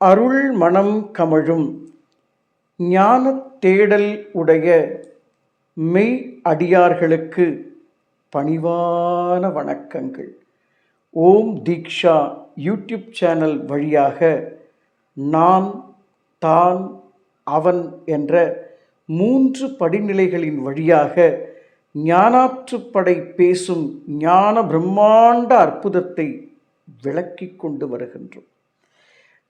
அருள் மனம் கமழும். ஞானத் தேடல் உடைய மெய் அடியார்களுக்கு பணிவான வணக்கங்கள். ஓம் தீக்ஷா யூடியூப் சேனல் வழியாக நான் தான் அவன் என்ற மூன்று படிநிலைகளின் வழியாக ஞானாற்றுப்படை பேசும் ஞான பிரம்மாண்ட அற்புதத்தை விளக்கிக் கொண்டு வருகின்றோம்.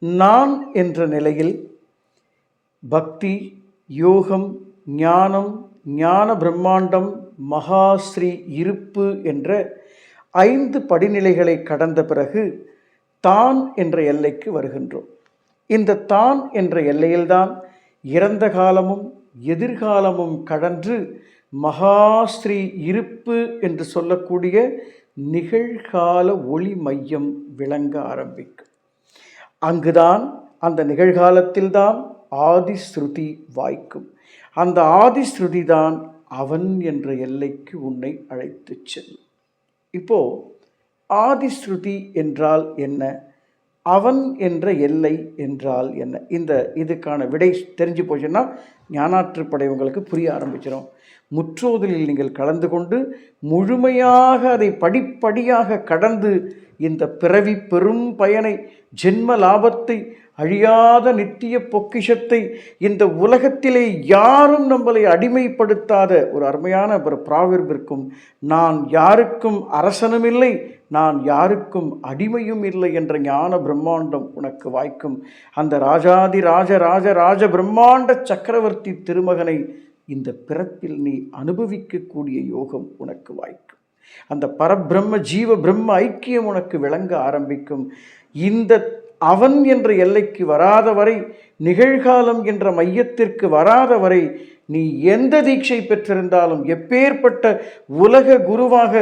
நான் என்ற நிலையில் பக்தி யோகம் ஞானம் ஞான பிரம்மாண்டம் மகாஸ்ரீ இருப்பு என்ற ஐந்து படிநிலைகளை கடந்த பிறகு தான் என்ற எல்லைக்கு வருகின்றோம். இந்த தான் என்ற எல்லையில்தான் இறந்த காலமும் எதிர்காலமும் கடன்று மகாஸ்ரீ இருப்பு என்று சொல்லக்கூடிய நிகழ்கால ஒளி மையம் விளங்க ஆரம்பிக்கும். அங்குதான் அந்த நிகழ்காலத்தில்தான் ஆதிஸ்ருதி வாய்க்கும். அந்த ஆதிஸ்ருதி தான் அவன் என்ற எல்லைக்கு உன்னை அழைத்துச் செல்லும். இப்போ ஆதிஸ்ருதி என்றால் என்ன? அவன் என்ற எல்லை என்றால் என்ன? இந்த இதுக்கான விடை தெரிஞ்சு போச்சுன்னா ஞானாற்றுப்படை உங்களுக்கு புரிய ஆரம்பிச்சிடும் முற்றோதலில் நீங்கள் கலந்து கொண்டு முழுமையாக அதை படிப்படியாக கடந்து இந்த பிறவி பெரும் பயனை ஜென்ம லாபத்தை அழியாத நித்திய பொக்கிஷத்தை இந்த உலகத்திலே யாரும் நம்மளை அடிமைப்படுத்தாத ஒரு அருமையான ஒரு பிராவிற்கும் நான் யாருக்கும் அரசனும் இல்லை நான் யாருக்கும் அடிமையும் இல்லை என்ற ஞான பிரம்மாண்டம் உனக்கு வாய்க்கும். அந்த ராஜாதி ராஜ ராஜ ராஜ பிரம்மாண்ட சக்கரவர்த்தி திருமகனை இந்த பிறப்பில் நீ அனுபவிக்கக்கூடிய யோகம் உனக்கு வாய்க்கும். அந்த பரபிரம்ம ஜீவ பிரம்ம ஐக்கியம் உனக்கு விளங்க ஆரம்பிக்கும். இந்த அவன் என்ற எல்லைக்கு வராத வரை நிகழ்காலம் என்ற மையத்திற்கு வராத வரை நீ எந்த தீட்சை பெற்றிருந்தாலும் எப்பேற்பட்ட உலக குருவாக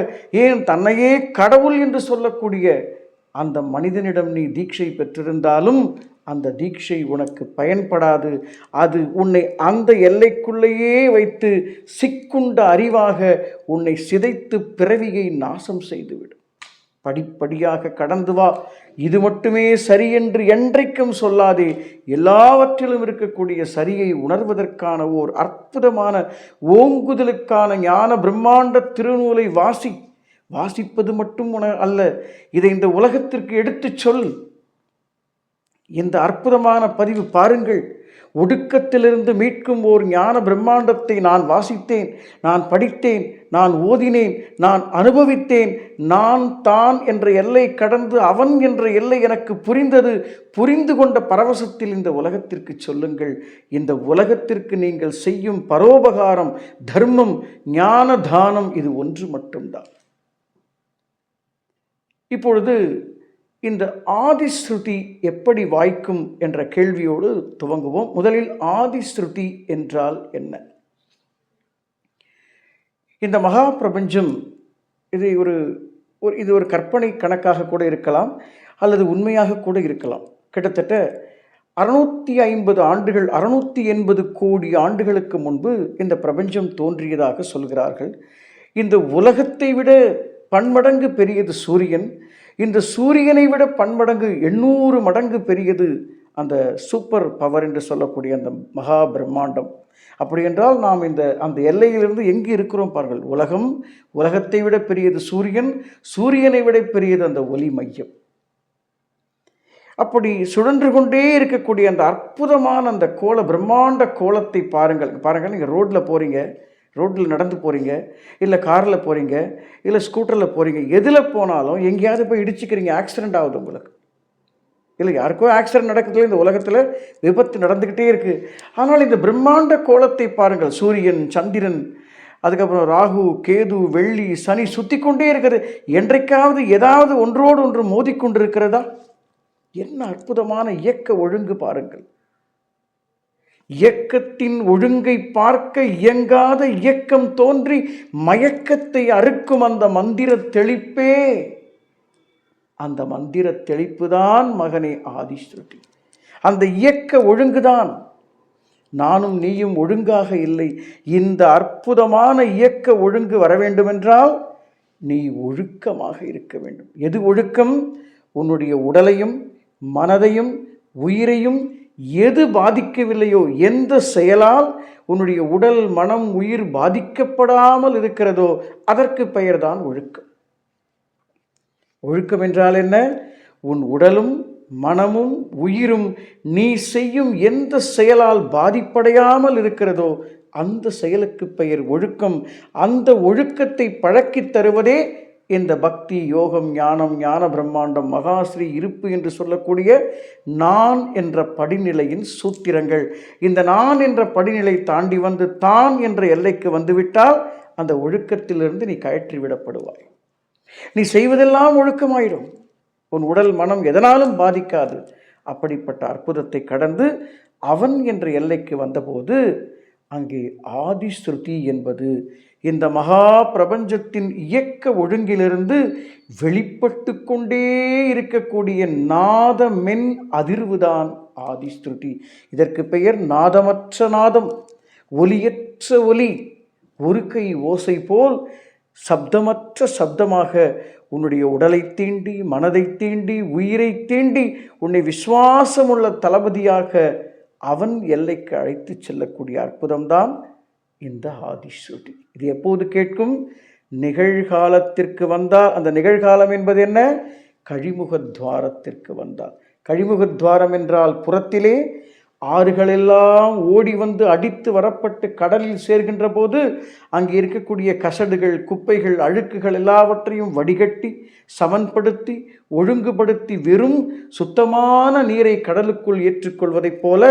ஏன் தன்னையே கடவுள் என்று சொல்லக்கூடிய அந்த மனிதனிடம் நீ தீட்சை பெற்றிருந்தாலும் அந்த தீட்சை உனக்கு பயன்படாது. அது உன்னை அந்த எல்லைக்குள்ளேயே வைத்து சிக்குண்ட அறிவாக உன்னை சிதைத்து பிறவியை நாசம் செய்துவிடும். படிப்படியாக கடந்து வா. இது மட்டுமே சரி என்று என்றைக்கும் சொல்லாதே. எல்லாவற்றிலும் இருக்கக்கூடிய சரியை உணர்வதற்கான ஓர் அற்புதமான ஓங்குதலுக்கான ஞான பிரம்மாண்ட திருநூலை வாசி. வாசிப்பது மட்டும் உன அல்ல. இதை இந்த உலகத்திற்கு எடுத்துச் சொல். இந்த அற்புதமான பதிவு பாருங்கள். ஒடுக்கத்திலிருந்து மீட்கும் ஓர் ஞான பிரம்மாண்டத்தை நான் வாசித்தேன். நான் படித்தேன் நான் ஓதினேன் நான் அனுபவித்தேன். நான் தான் என்ற எல்லை கடந்து அவன் என்ற எல்லை எனக்கு புரிந்தது. புரிந்து கொண்ட பரவசத்தில் இந்த உலகத்திற்கு சொல்லுங்கள். இந்த உலகத்திற்கு நீங்கள் செய்யும் பரோபகாரம் தர்மம் ஞான தானம் இது ஒன்று மட்டும்தான். இப்பொழுது இந்த ஆதிஸ்ருதி எப்படி வாய்க்கும் என்ற கேள்வியோடு துவங்குவோம். முதலில் ஆதிஸ்ருதி என்றால் என்ன? இந்த மகா பிரபஞ்சம் இது ஒரு ஒரு இது ஒரு கற்பனை கணக்காக கூட இருக்கலாம் அல்லது உண்மையாக கூட இருக்கலாம். கிட்டத்தட்ட அறுநூற்றி ஐம்பது ஆண்டுகள் அறுநூற்றி எண்பது கோடி ஆண்டுகளுக்கு முன்பு இந்த பிரபஞ்சம் தோன்றியதாக சொல்கிறார்கள். இந்த உலகத்தை விட பன்மடங்கு பெரியது சூரியன் இந்த சூரியனை விட பன்மடங்கு எண்ணூறு மடங்கு பெரியது அந்த சூப்பர் பவர் என்று சொல்லக்கூடிய அந்த மகா பிரம்மாண்டம். அப்படி என்றால் நாம் இந்த அந்த எல்லையிலிருந்து எங்கே இருக்கிறோம் பாருங்கள். உலகம் உலகத்தை விட பெரியது சூரியன் சூரியனை விட பெரியது அந்த ஒலி மையம். அப்படி சுழன்று கொண்டே இருக்கக்கூடிய அந்த அற்புதமான அந்த கோல பிரம்மாண்ட கோலத்தை பாருங்கள். பாருங்கள் நீங்கள் ரோட்டில் போகிறீங்க ரோட்டில் நடந்து போகிறீங்க இல்லை காரில் போகிறீங்க இல்லை ஸ்கூட்டரில் போகிறீங்க எதில் போனாலும் எங்கேயாவது போய் இடிச்சுக்கிறீங்க ஆக்சிடெண்ட் ஆகுது உங்களுக்கு. இல்லை யாருக்கோ ஆக்சிடென்ட் நடக்குதுல இந்த உலகத்தில் விபத்து நடந்துக்கிட்டே இருக்குது ஆனால் இந்த பிரம்மாண்ட கோலத்தை பாருங்கள் சூரியன் சந்திரன் அதுக்கப்புறம் ராகு கேது வெள்ளி சனி சுற்றி கொண்டே இருக்கிறது என்றைக்காவது ஏதாவது ஒன்றோடு ஒன்று மோதிக்கொண்டிருக்கிறதா என்ன அற்புதமான இயக்க ஒழுங்கு பாருங்கள். இயக்கத்தின் ஒழுங்கை பார்க்க இயங்காத இயக்கம் தோன்றி மயக்கத்தை அறுக்கும் அந்த மந்திர தெளிப்பே. அந்த மந்திர தெளிப்புதான் மகனே ஆதிஸ்ருதி. அந்த இயக்க ஒழுங்குதான். நானும் நீயும் ஒழுங்காக இல்லை. இந்த அற்புதமான இயக்க ஒழுங்கு வர வேண்டுமென்றால் நீ ஒழுக்கமாக இருக்க வேண்டும். எது ஒழுக்கம்? உன்னுடைய உடலையும் மனதையும் உயிரையும் எது பாதிக்கவில்லையோ எந்த செயலால் உன்னுடைய உடல் மனம் உயிர் பாதிக்கப்படாமல் இருக்கிறதோ அதற்கு பெயர்தான் ஒழுக்கம். ஒழுக்கம் என்றால் என்ன? உன் உடலும் மனமும் உயிரும் நீ செய்யும் எந்த செயலால் பாதிப்படையாமல் இருக்கிறதோ அந்த செயலுக்கு பெயர் ஒழுக்கம். அந்த ஒழுக்கத்தை பழக்கித் தருவதே இந்த பக்தி யோகம் ஞானம் ஞான பிரம்மாண்டம் மகாஸ்ரீ இருப்பு என்று சொல்லக்கூடிய நான் என்ற படிநிலையின் சூத்திரங்கள். இந்த நான் என்ற படிநிலை தாண்டி வந்து தான் என்ற எல்லைக்கு வந்துவிட்டால் அந்த ஒழுக்கத்திலிருந்து நீ கயற்றி விடப்படுவாய். நீ செய்வதெல்லாம் ஒழுக்கமாயிடும் உன் உடல் மனம் எதனாலும் பாதிக்காது. அப்படிப்பட்ட அற்புதத்தை கடந்து அவன் என்ற எல்லைக்கு வந்தபோது அங்கே ஆதிஸ்ருதி என்பது இந்த மகா பிரபஞ்சத்தின் இயக்க ஒழுங்கிலிருந்து வெளிப்பட்டு கொண்டே இருக்கக்கூடிய நாத மென் அதிர்வுதான் ஆதிஸ்ருதி. இதற்கு பெயர் நாதமற்ற நாதம். ஒலியற்ற ஒலி ஒரு கை ஓசை போல் சப்தமற்ற சப்தமாக உன்னுடைய உடலை தீண்டி மனதை தீண்டி உயிரை தீண்டி உன்னை விசுவாசமுள்ள தளபதியாக அவன் எல்லைக்கு அழைத்து செல்லக்கூடிய அற்புதம்தான் இந்த ஆதிஸ்ருதி இது எப்போது கேட்கும்? நிகழ்காலத்திற்கு வந்தால் அந்த நிகழ்காலம் என்பது என்ன? கழிமுகத்வாரத்திற்கு வந்தால். கழிமுகத்வாரம் என்றால் புறத்திலே ஆறுகளெல்லாம் ஓடி வந்து அடித்து வரப்பட்டு கடலில் சேர்கின்ற போது அங்கே இருக்கக்கூடிய கசடுகள் குப்பைகள் அழுக்குகள் எல்லாவற்றையும் வடிகட்டி சமன்படுத்தி ஒழுங்குபடுத்தி வெறும் சுத்தமான நீரை கடலுக்குள் ஏற்றுக்கொள்வதைப் போல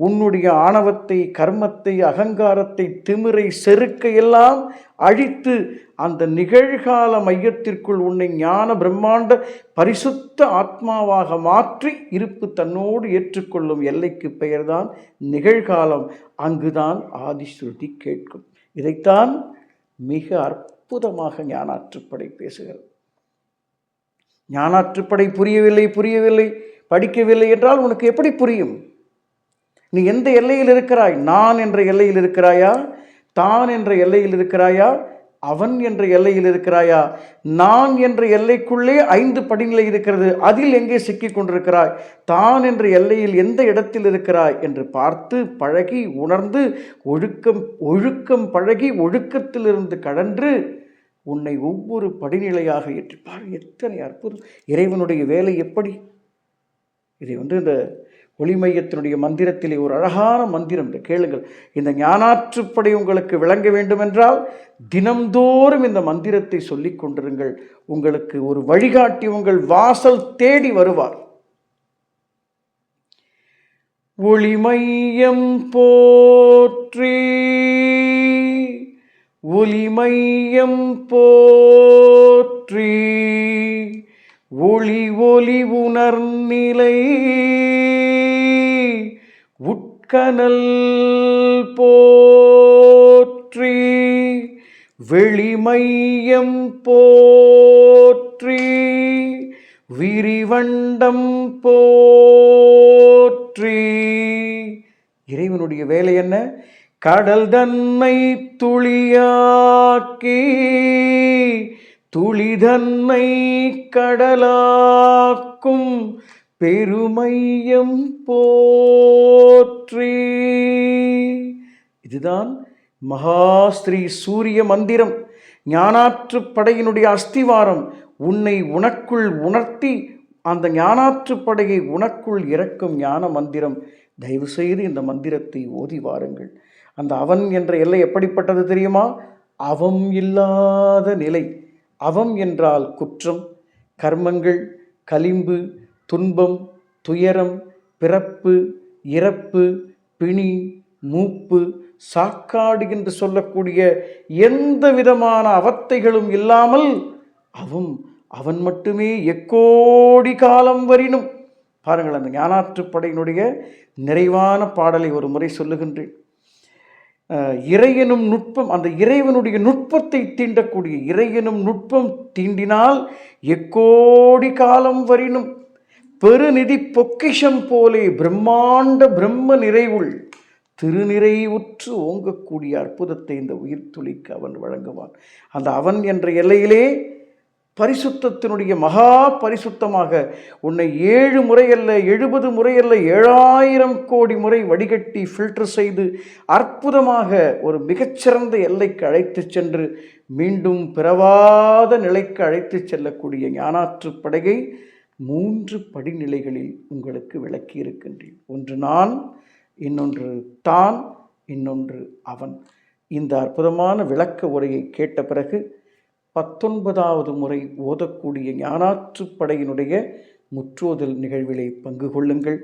உன்னுடைய ஆணவத்தை கர்மத்தை அகங்காரத்தை திமிரை செருக்கையெல்லாம் அழித்து அந்த நிகழ்கால மையத்திற்குள் உன்னை ஞான பிரம்மாண்ட பரிசுத்த ஆத்மாவாக மாற்றி இருப்பு தன்னோடு ஏற்றுக்கொள்ளும் எல்லைக்கு பெயர்தான் நிகழ்காலம். அங்குதான் ஆதிஸ்ருதி கேட்கும். இதைத்தான் மிக அற்புதமாக ஞானாற்றுப்படை பேசுகிறது. ஞானாற்றுப்படை புரியவில்லை புரியவில்லை படிக்கவில்லை என்றால் உனக்கு எப்படி புரியும்? நீ எந்த எல்லையில் இருக்கிறாய்? நான் என்ற எல்லையில் இருக்கிறாயா? தான் என்ற எல்லையில் இருக்கிறாயா? அவன் என்ற எல்லையில் இருக்கிறாயா? நான் என்ற எல்லைக்குள்ளே ஐந்து படிநிலை இருக்கிறது. அதில் எங்கே சிக்கிக் கொண்டிருக்கிறாய்? தான் என்ற எல்லையில் எந்த இடத்தில் இருக்கிறாய்? என்று பார்த்து பழகி உணர்ந்து ஒழுக்கம் ஒழுக்கம் பழகி ஒழுக்கத்திலிருந்து கடன்று உன்னை ஒவ்வொரு படிநிலையாக ஏற்றிப்பார். எத்தனை அற்புதம். இறைவனுடைய வேலை எப்படி? இதை வந்து இந்த ஒளிமையத்தினுடைய மந்திரத்திலே ஒரு அழகான மந்திரம் கேளுங்கள். இந்த ஞானாற்றுப்படை உங்களுக்கு விளங்க வேண்டுமென்றால் தினம்தோறும் இந்த மந்திரத்தை சொல்லி கொண்டிருங்கள். உங்களுக்கு ஒரு வழிகாட்டி உங்கள் வாசல் தேடி வருவார். ஒளிமையம் போற்றி ஒளிமையம் போற்றி ஒளி ஒளி உணர்நிலை உட்கனல் போற்றி வெளிமையம் போற்றி விரிவண்டம் போற்றி. இறைவனுடைய வேலை என்ன? கடல் தன்னை துளியாக்கி துளிதன்னை கடலாக்கும் பெருமையம் போற்றி. இதுதான் மகாஸ்ரீ சூரிய மந்திரம். ஞானாற்று படையினுடைய அஸ்திவாரம் உன்னை உனக்குள் உணர்த்தி அந்த ஞானாற்று படையை உனக்குள் இறக்கும் ஞான மந்திரம். தயவு செய்து இந்த மந்திரத்தை ஓதி வாருங்கள். அந்த அவன் என்ற எல்லை எப்படிப்பட்டது தெரியுமா? அவம் இல்லாத நிலை. அவம் என்றால் குற்றம் கர்மங்கள் கலிம்பு துன்பம் துயரம் பிறப்பு இறப்பு பிணி மூப்பு சாக்காடு என்று சொல்லக்கூடிய எந்த விதமான அவத்தைகளும் இல்லாமல் அவன் அவன் மட்டுமே எக்கோடி காலம் வரினும். பாருங்கள் அந்த ஞானாற்றுப்படையினுடைய நிறைவான பாடலை ஒரு முறை சொல்லுகின்றேன். இறையனும் நுட்பம் அந்த இறைவனுடைய நுட்பத்தை தீண்டக்கூடிய இறையனும் நுட்பம் தீண்டினால் எக்கோடி காலம் வரினும். பெருநிதி பொக்கிஷம் போலே பிரம்மாண்ட பிரம்ம நிறைவுள் திருநிறைவுற்று ஓங்கக்கூடிய அற்புதத்தை இந்த உயிர் துளிக்கு அவன் வழங்குவான். அந்த அவன் என்ற எல்லையிலே பரிசுத்தத்தினுடைய மகா பரிசுத்தமாக உன்னை ஏழு முறையல்ல எழுபது முறையல்ல ஏழாயிரம் கோடி முறை வடிகட்டி ஃபில்டர் செய்து அற்புதமாக ஒரு மிகச்சிறந்த எல்லைக்கு அழைத்து சென்று மீண்டும் பிறவாத நிலைக்கு அழைத்து செல்லக்கூடிய ஞானாற்று படகை மூன்று படிநிலைகளில் உங்களுக்கு விளக்கி இருக்கின்றேன் ஒன்று நான் இன்னொன்று தான் இன்னொன்று அவன். இந்த அற்புதமான விளக்க உரையை கேட்ட பிறகு பத்தொன்பதாவது முறை ஓதக்கூடிய ஞானாற்றுப்படையினுடைய முற்றோதல் நிகழ்விலே பங்கு கொள்ளுங்கள்.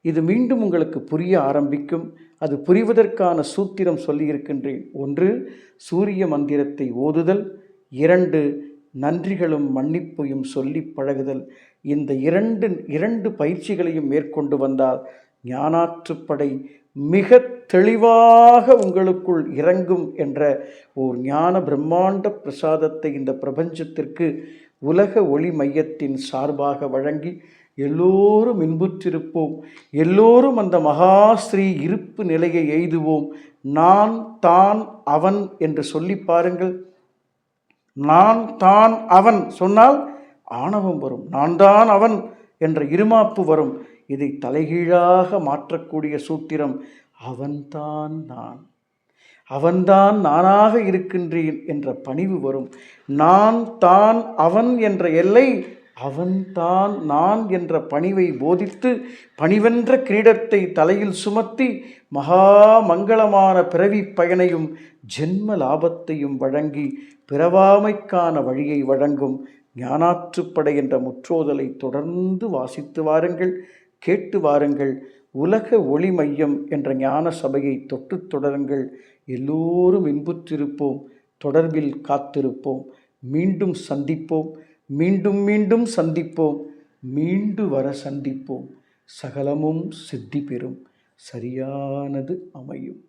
இது மீண்டும் உங்களுக்கு புரிய ஆரம்பிக்கும். அது புரிவதற்கான சூத்திரம் சொல்லியிருக்கின்றேன். ஒன்று சூரிய மந்திரத்தை ஓதுதல். இரண்டு நன்றிகளும் மன்னிப்பையும் சொல்லி பழகுதல். இந்த இரண்டு இரண்டு பயிற்சிகளையும் மேற்கொண்டு வந்தால் ஞானாற்றுப்படை மிக தெளிவாக உங்களுக்குள் இறங்கும் என்ற ஓர் ஞான பிரம்மாண்ட பிரசாதத்தை இந்த பிரபஞ்சத்திற்கு உலக ஒளி மையத்தின் சார்பாக வழங்கி எல்லோரும் இன்புற்றிருப்போம். எல்லோரும் அந்த மகாஸ்ரீ இருப்பு நிலையை எய்துவோம். நான் தான் அவன் என்று சொல்லி பாருங்கள். நான் தான் அவன் சொன்னால் ஆணவம் வரும். நான் தான் அவன் என்ற இருமாப்பு வரும். இதை தலைகீழாக மாற்றக்கூடிய சூத்திரம் அவன்தான் நான். அவன்தான் நானாக இருக்கின்றேன் என்ற பணிவு வரும். நான் தான் அவன் என்ற எல்லை அவன்தான் நான் என்ற பணிவை போதித்து பணிவென்ற கிரீடத்தை தலையில் சுமத்தி மகா மங்களமான பிறவி பயனையும் ஜென்ம லாபத்தையும் வழங்கி பிறவாமைக்கான வழியை வழங்கும் ஞானாற்றுப்படை என்ற முற்றோதலை தொடர்ந்து வாசித்து வாருங்கள் கேட்டு வாருங்கள். உலக ஒளி மையம் என்ற ஞான சபையை தொட்டு தொடருங்கள். எல்லோரும் இன்புற்றிருப்போம் தொடர்பில் காத்திருப்போம். மீண்டும் சந்திப்போம் மீண்டும் மீண்டும் சந்திப்போம். மீண்டு வர சந்திப்போம். சகலமும் சித்தி பெறும். சரியானது அமையும்.